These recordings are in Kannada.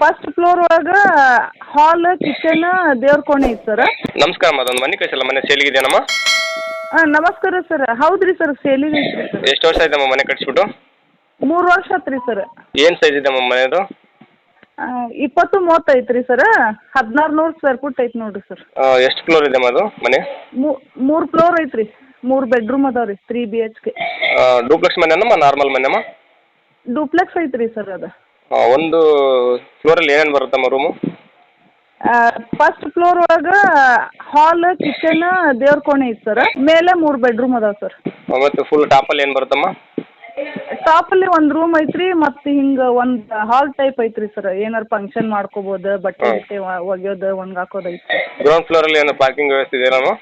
ಫಸ್ಟ್ ಫ್ಲೋರ್ ಒಳಗ ಹಾಲ್ ಕಿಚನ್ ದೇವ್ರ ಕೋಣೆ ಐತಿ ಸರ್ ನಮಸ್ಕಾರ ಅದೊಂದು ಮನೆ ಕಳಿಸಲ್ಲ ಮನೆ ಸೇಲಿಗಿದೆಯೇನಮ್ಮ ನಮಸ್ಕಾರ ಸರ್ ಹೌದ್ರಿ ಸರ್ ಸೇಲಿಗೆ ಐತ್ರಿ ಸರ್ ಎಷ್ಟು ವರ್ಷ ಆಯ್ತಮ್ಮ ಮನೆ ಕಟ್ಸ್ಬಿಟ್ಟು? ಮೂರು ವರ್ಷ ಆತ್ರಿ ಸರ್ ಏನು ಸೈಜ್ ಇದೆಯಮ್ಮ ಮನೆದು? ಇಪ್ಪತ್ತು ಮೂವತ್ತು ಐತ್ರಿ ಸರ್ ಹದಿನಾರು ನೂರು ಸ್ಕ್ವೇರ್ ಫುಟ್ ಐತಿ ನೋಡ್ರಿ ಸರ್ ಎಷ್ಟು ಫ್ಲೋರ್ ಇದೆಯಮ್ಮ ಅದು ಮನೆ? ಮೂರು ಫ್ಲೋರ್ ಐತ್ರಿ. ಮೂರು ಬೆಡ್ರೂಮ್ ಅದಾವ ರೀ three B H K duplex ಮನೆನಮ್ಮ normal ಮನೆಮ್ಮ ಡೂಪ್ಲೆಕ್ಸ್ ಐತ್ರಿ ಸರ್ ಅದು. ಆ, ಒಂದು ಫ್ಲೋರಲ್ಲಿ ಏನೇನು ಬರುತ್ತಮ್ಮ ರೂಮು ಫಸ್ಟ್ ಫ್ಲೋರ್ ಒಳಗ ಹಾಲ್ ಕಿಚನ್ ದೇವ್ರ ಕೋಣೆ ಐತ್ ಸರ್ ಮೇಲೆ ಮೂರು ಬೆಡ್ರೂಮ್ ಅದಾವ ಸರ್ ಮತ್ತೆ ಫುಲ್ ಟಾಪ್ ಅಲ್ಲಿ ಏನು ಬರುತ್ತಮ್ಮ? ಅಲ್ಲಿ ಒಂದು ರೂಮ್ ಐತ್ರಿ ಮತ್ತು ಹಿಂಗ ಒಂದು ಹಾಲ್ ಟೈಪ್ ಐತ್ರಿ ಸರ್ ಏನಾರು ಫಂಕ್ಷನ್ ಮಾಡ್ಕೋಬೋದು ಬಟ್ಟೆ ಗಿಟ್ಟೆ ಒ- ಒಗ್ಯೋದು ಒಣಗಾಕೋದು ಐತಿ ಗ್ರೌಂಡ್ ಫ್ಲೋರಲ್ಲಿ ಏನು ಪಾರ್ಕಿಂಗ್ ವ್ಯವಸ್ಥೆ ಇದೆಯಮ್ಮ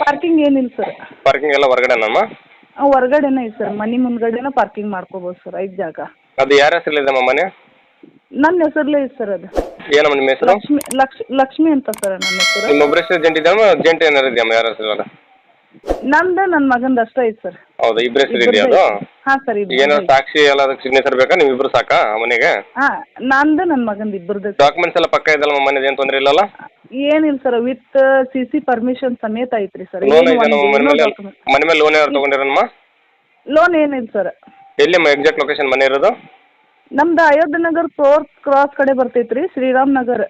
ಪಾರ್ಕಿಂಗ್ ಏನಿಲ್ಲ ಸರ್ ಪಾರ್ಕಿಂಗ್ ಎಲ್ಲ ಹೊರಗಡೆನಮ್ಮ ಹೊರಗಡೆನೇ ಐತಿ ಸರ್ ಮನಿ ಮುಂದ್ಗಡೆನೇ ಪಾರ್ಕಿಂಗ್ ಮಾಡ್ಕೋಬೋದು ಸರ್ ಐದ್ ಜಾಗ. ಅದು ಯಾರ ಹೆಸರಲ್ಲಿದೆಮ್ಮ ಮನೆ? ನನ್ನ ಹೆಸರಲ್ಲೇ ಇದೆ ಸರ್ ಅದು. ಏನಮ್ಮ ನಿಮ್ಮ ಹೆಸರು? ಲಕ್ಷ್ಮಿ ಲಕ್ಷ್ ಲಕ್ಷ್ಮಿ ಅಂತ ಸರ್ ನನ್ನ ಹೆಸರು. ನಿಮ್ಮ ಒಬ್ಬರ ಹೆಸರು ಜಂಟಿ ಇದೆಯಮ್ಮ ಜಂಟಿ ಏನಾರು ಇದೆಯಮ್ಮ ಯಾರ ಹೆಸರು ನಂದು ನನ್ನ ಮಗಂದು ಅಷ್ಟೇ ಐತಿ ಸರ್. ಹೌದಾ ಇಬ್ಬರ ಹೆಸರು ಇದೆಯಾ ಅದು? ಹಾಂ ಸರ್ ಇದು ಏನೋ ಸಾಕ್ಷಿ ಎಲ್ಲ ಅದಕ್ಕೆ ಸಿಗ್ನೇಚರ್ ಬೇಕಾ? ನೀವು ಇಬ್ರು ಸಾಕಾ ಆ ಮನೆಗೆ? ಹಾಂ ನಂದು ನನ್ನ ಮಗಂದು ಇಬ್ಬರದ್ದು ಡಾಕ್ಯುಮೆಂಟ್ಸ್ ಎಲ್ಲ ಪಕ್ಕ ಇದೆಲ್ಲ ಮನೇದು ಏನು ತೊಂದರೆ ಇಲ್ಲಲ್ಲ? ಏನಿಲ್ಲ sir with C C permission ಸಮೇತ ಐತ್ರಿ ಸರ್. ಲೋನ್ ಮನೆ ಮೇಲೆ? ಮನೆ ಮೇಲೆ ಲೋನ್ ಯಾರು ತೊಗೊಂಡಿರಮ್ಮ ಲೋನ್ ಏನಿಲ್ಲ ಸರ್. ಎಲ್ಲಿಮ್ಮ ಎಕ್ಸಾಕ್ಟ್ ಲೊಕೇಶನ್ ಮನೆ ಇರೋದು? ನಮ್ದು ಅಯೋಧ್ಯ ನಗರ್ ಫೋರ್ತ್ ಕ್ರಾಸ್ ಕಡೆ ಬರ್ತೈತ್ರಿ ಶ್ರೀರಾಮ್ ನಗರ್.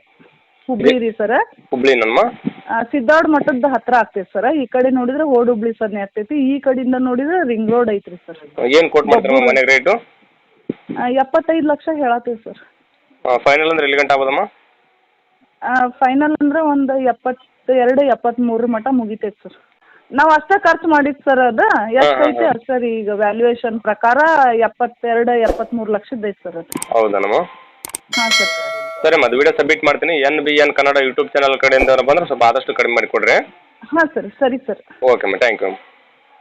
ಹುಬ್ಳಿ ರೀ ಸರ್. ಹುಬ್ಳಿ ನಮ್ಮ ಸಿದ್ದಾರ್ಡ್ ಮಠದ ಹತ್ರ ಆಗ್ತೈತಿ ಸರ್. ಈ ಕಡೆ ನೋಡಿದ್ರೆ ಓಡ್ ಹುಬ್ಳಿ ಸನ್ನೆ ಆಗ್ತೈತಿ. ಈ ಕಡೆಯಿಂದ ನೋಡಿದ್ರೆ ರಿಂಗ್ ರೋಡ್ ಐತ್ರಿ ಸರ್. ಏನು ಕೋಟ್ ಮಾಡ್ತೀರಮ್ಮ ಮನೆಗೆ ರೇಟು ಎಪ್ಪತ್ತೈದು ಲಕ್ಷ ಹೇಳತ್ತೀವಿ ಸರ್. ಫೈನಲ್ ಅಂದ್ರೆ ಎಲ್ಲಿ ಗಂಟೆ ಆಗ್ಬೋದಮ್ಮ? ಫೈನಲ್ ಅಂದ್ರೆ ಒಂದು ಎಪ್ಪತ್ತೆರಡು ಎಪ್ಪತ್ತ್ಮೂರು ಮಟ ಮುಗಿತೈತೆ ಸರ್. ನಾವು ಅಷ್ಟೇ ಖರ್ಚು ಮಾಡಿದ್ದು ಸರ್ ಅದು. ಎಷ್ಟೈತೆ ಅಷ್ಟು ಸರ್ ಈಗ ವ್ಯಾಲ್ಯೂಯೇಷನ್ ಪ್ರಕಾರ ಎಪ್ಪತ್ತೆರಡು ಎಪ್ಪತ್ತ್ಮೂರು ಲಕ್ಷದ ಐತೆ ಸರ್ ಹೌದಾ ನಮ್ಮ ಹಾಂ ಸರ್ ಸರಿ ಅದು ವಿಡಿಯೋ ಸಬ್ಮಿಟ್ ಮಾಡ್ತೀನಿ. N B N Kannada YouTube channel ಕಡೆಯಿಂದ ಬಂದ್ರೆ ಸ್ವಲ್ಪ ಆದಷ್ಟು ಕಡಿಮೆ ಮಾಡಿ ಕೊಡ್ರಿ. ಹಾಂ ಸರ್ ಸರಿ ಸರ್ ಓಕೆ ಅಮ್ಮ ಥ್ಯಾಂಕ್ ಯು